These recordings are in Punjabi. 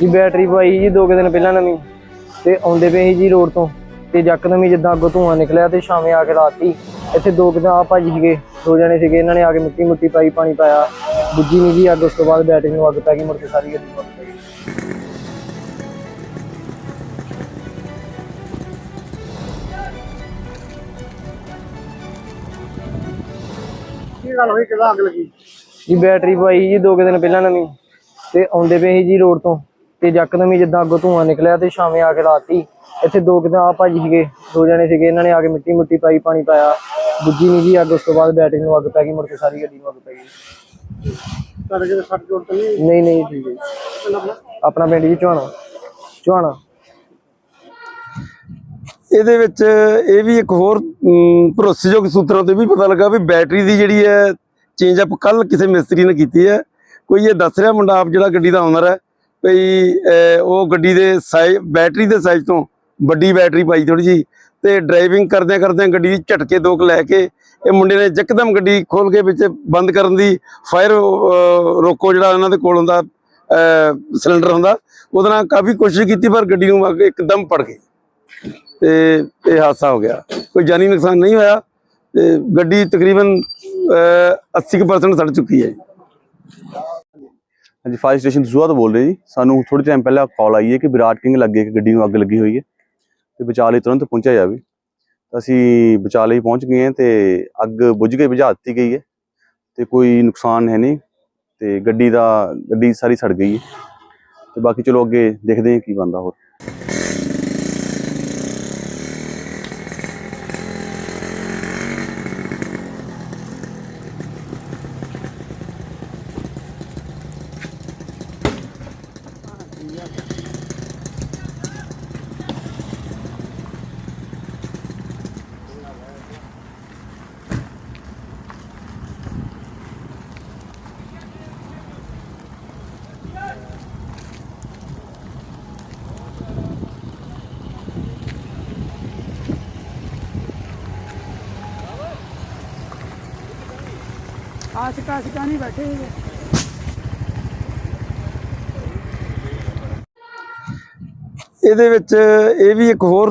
ਜੀ ਬੈਟਰੀ ਪਵਾਈ ਜੀ ਦੋ ਕੁ ਦਿਨ ਪਹਿਲਾਂ ਨਵੀਂ। ਤੇ ਆਉਂਦੇ ਪਏ ਸੀ ਜੀ ਰੋਡ ਤੋਂ। ਤੇ ਯਕਦਮ ਹੀ ਜਿੱਦਾਂ ਅੱਗੋਂ ਧੂਆਂ ਨਿਕਲਿਆ ਤੇ ਸ਼ਾਮੇ ਆ ਕੇ ਰਾਤੀ ਇੱਥੇ ਦੋ ਕੁ ਆ ਭਾਜੀ ਸੀਗੇ ਦੋ ਜਣੇ ਸੀਗੇ ਇਹਨਾਂ ਨੇ ਆ ਕੇ ਮਿੱਟੀ ਮੁੱਟੀ ਪਾਈ ਪਾਣੀ ਪਾਇਆ। ਬੁੱਝੀ ਨਹੀਂ ਜੀ ਅੱਗ ਉਸ ਤੋਂ ਬਾਅਦ ਬੈਟਰੀ ਨੂੰ ਅੱਗ ਪੈ ਗਈ ਮੁੜ ਕੇ ਸਾਰੀ ਗੱਡੀ ਪੈ ਗਈ ਕੀ ਗੱਲ ਹੋਈ? ਕਿਦਾਂ ਅੱਗ ਲੱਗੀ? ਜੀ ਬੈਟਰੀ ਪਵਾਈ ਜੀ ਦੋ ਕੁ ਦਿਨ ਪਹਿਲਾਂ ਨਵੀਂ। ਤੇ ਆਉਂਦੇ ਪਏ ਸੀ ਜੀ ਰੋਡ ਤੋਂ। ਤੇ ਯਕਦਮ ਹੀ ਜਿੱਦਾਂ ਅੱਗੋਂ ਧੂਆਂ ਨਿਕਲਿਆ ਤੇ ਸ਼ਾਮੇ ਆ ਕੇ ਰਾਤੀ ਇੱਥੇ ਦੋ ਕੁ ਆ ਭਾਜੀ ਸੀਗੇ ਦੋ ਜਣੇ ਸੀਗੇ ਇਹਨਾਂ ਨੇ ਆ ਕੇ ਮਿੱਟੀ ਮੁੱਟੀ ਪਾਈ ਪਾਣੀ ਪਾਇਆ। ਬੁੱਝੀ ਨਹੀਂ ਜੀ ਅੱਗ ਉਸ ਤੋਂ ਬਾਅਦ ਬੈਟਰੀ ਨੂੰ ਅੱਗ ਪੈ ਗਈ ਮੁੜ ਕੇ ਸਾਰੀ ਗੱਡੀ ਨੂੰ ਅੱਗ ਪੈ ਗਈ। ਤੁਹਾਡੇ ਕਿਤੇ ਸੱਟ ਚੋਟ ਤਾਂ ਨਹੀਂ ਨਹੀਂ ਨਹੀਂ ਠੀਕ ਹੈ ਜੀ। ਆਪਣਾ ਪਿੰਡ ਜੀ ਚੁਹਾਣਾ। ਚੁਹਾਣਾ। ਇਹਦੇ ਵਿੱਚ ਇਹ ਵੀ ਇੱਕ ਹੋਰ ਭਰੋਸੇਯੋਗ ਸੂਤਰਾਂ ਤੋਂ ਵੀ ਪਤਾ ਲੱਗਾ ਵੀ ਬੈਟਰੀ ਦੀ ਜਿਹੜੀ ਹੈ ਚੇਂਜ ਅਪ ਕੱਲ ਕਿਸੇ ਮਿਸਤਰੀ ਨੇ ਕੀਤੀ ਹੈ। ਕੋਈ ਇਹ ਦੱਸ ਰਿਹਾ ਮੁੰਡਾ ਆਪ ਜਿਹੜਾ ਗੱਡੀ ਦਾ ਓਨਰ ਹੈ? ਭਈ ਉਹ ਗੱਡੀ ਦੇ ਸਾਈਜ਼ ਬੈਟਰੀ ਦੇ ਸਾਈਜ਼ ਤੋਂ ਵੱਡੀ ਬੈਟਰੀ ਪਾਈ ਥੋੜੀ ਜੀ ਤੇ ਡਰਾਈਵਿੰਗ ਕਰਦਿਆਂ ਕਰਦਿਆਂ ਗੱਡੀ ਦੀ ਝਟਕੇ ਦੋ ਕੁ ਲੈ ਕੇ ਇਹ ਮੁੰਡੇ ਨੇ ਯਕਦਮ ਗੱਡੀ ਖੋਲ ਕੇ ਵਿੱਚ ਬੰਦ ਕਰਨ ਦੀ ਫਾਇਰ ਰੋਕੋ ਜਿਹੜਾ ਇਹਨਾਂ ਦੇ ਕੋਲ ਹੁੰਦਾ ਸਿਲੰਡਰ ਹੁੰਦਾ ਉਹਦੇ ਨਾਲ ਕਾਫੀ ਕੋਸ਼ਿਸ਼ ਕੀਤੀ ਪਰ ਗੱਡੀ ਨੂੰ ਅੱਗ ਇੱਕਦਮ ਪੜ ਗਈ। ਤੇ ਇਹ ਹਾਦਸਾ ਹੋ ਗਿਆ। ਕੋਈ ਜਾਨੀ ਨੁਕਸਾਨ ਨਹੀਂ ਹੋਇਆ ਤੇ ਗੱਡੀ ਤਕਰੀਬਨ ਅਹ, 80% ਸੜ ਚੁੱਕੀ ਹੈ ਜੀ। ਹਾਂਜੀ ਫਾਇਰ ਸਟੇਸ਼ਨ ਦਸੂਹਾ ਤੋਂ ਬੋਲ ਰਹੇ ਜੀ। ਸਾਨੂੰ ਥੋੜੀ ਟਾਈਮ ਪਹਿਲਾਂ ਕਾਲ ਆਈ ਹੈ ਕਿ ਵਿਰਾਟ ਕਿੰਗ ਲੱਗੇ ਇੱਕ ਗੱਡੀ ਨੂੰ ਅੱਗ ਲੱਗੀ ਹੋਈ ਹੈ ਤੇ ਬਚਾਅ ਲਈ ਤੁਰੰਤ ਪਹੁੰਚਿਆ ਜਾਵੇ। ਤਾਂ ਅਸੀਂ ਬਚਾਅ ਲਈ ਪਹੁੰਚ ਗਏ ਹਾਂ ਤੇ ਅੱਗ ਬੁਝ ਕੇ ਬੁਝਾ ਦਿੱਤੀ ਗਈ ਹੈ ਤੇ ਕੋਈ ਨੁਕਸਾਨ ਹੈ ਨਹੀਂ ਤੇ ਗੱਡੀ ਦਾ, ਗੱਡੀ ਸਾਰੀ ਸੜ ਗਈ ਹੈ ਤੇ ਬਾਕੀ ਚਲੋ ਅੱਗੇ ਦੇਖਦੇ ਹਾਂ ਕੀ ਬਣਦਾ ਹੋਰ। ਆਸ਼ਿਕਾ ਆਸ਼ਿਕਾ ਨਹੀਂ ਬੈਠੇ ਇਹਦੇ ਵਿੱਚ ਇਹ ਵੀ ਇੱਕ ਹੋਰ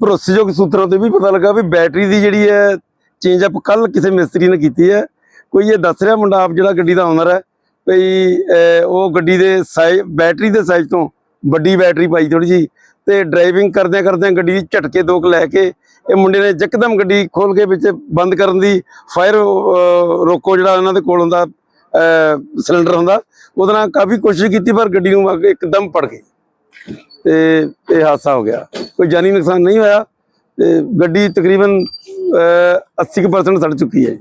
ਭਰੋਸੇਯੋਗ ਸੂਤਰਾਂ ਤੋਂ ਵੀ ਪਤਾ ਲੱਗਾ ਵੀ ਬੈਟਰੀ ਦੀ ਜਿਹੜੀ ਹੈ ਚੇਂਜ ਅਪ ਕੱਲ ਕਿਸੇ ਮਿਸਤਰੀ ਨੇ ਕੀਤੀ ਹੈ। ਕੋਈ ਇਹ ਦੱਸ ਰਿਹਾ ਮੁੰਡਾ ਆਪ ਜਿਹੜਾ ਗੱਡੀ ਦਾ ਓਨਰ ਹੈ ਭਈ ਉਹ ਗੱਡੀ ਦੇ ਸਾਈਜ਼ ਬੈਟਰੀ ਦੇ ਸਾਈਜ਼ ਤੋਂ ਵੱਡੀ ਬੈਟਰੀ ਪਾਈ ਥੋੜੀ ਜੀ ਤੇ ਡਰਾਈਵਿੰਗ ਕਰਦਿਆਂ ਕਰਦਿਆਂ ਗੱਡੀ ਦੀ ਝਟਕੇ ਦੋ ਕੁ ਲੈ ਕੇ ਇਹ ਮੁੰਡੇ ਨੇ ਯਕਦਮ ਗੱਡੀ ਖੋਲ ਕੇ ਵਿੱਚ ਬੰਦ ਕਰਨ ਦੀ ਫਾਇਰ ਰੋਕੋ ਜਿਹੜਾ ਇਹਨਾਂ ਦੇ ਕੋਲ ਹੁੰਦਾ ਸਿਲੰਡਰ ਹੁੰਦਾ ਉਹਦੇ ਨਾਲ ਕਾਫੀ ਕੋਸ਼ਿਸ਼ ਕੀਤੀ ਪਰ ਗੱਡੀ ਨੂੰ ਅੱਗ ਇੱਕਦਮ ਪੜ ਗਈ ਤੇ ਇਹ ਹਾਦਸਾ ਹੋ ਗਿਆ। ਕੋਈ ਜਾਨੀ ਨੁਕਸਾਨ ਨਹੀਂ ਹੋਇਆ ਤੇ ਗੱਡੀ ਤਕਰੀਬਨ ਅਹ, 80% ਸੜ ਚੁੱਕੀ ਹੈ ਜੀ।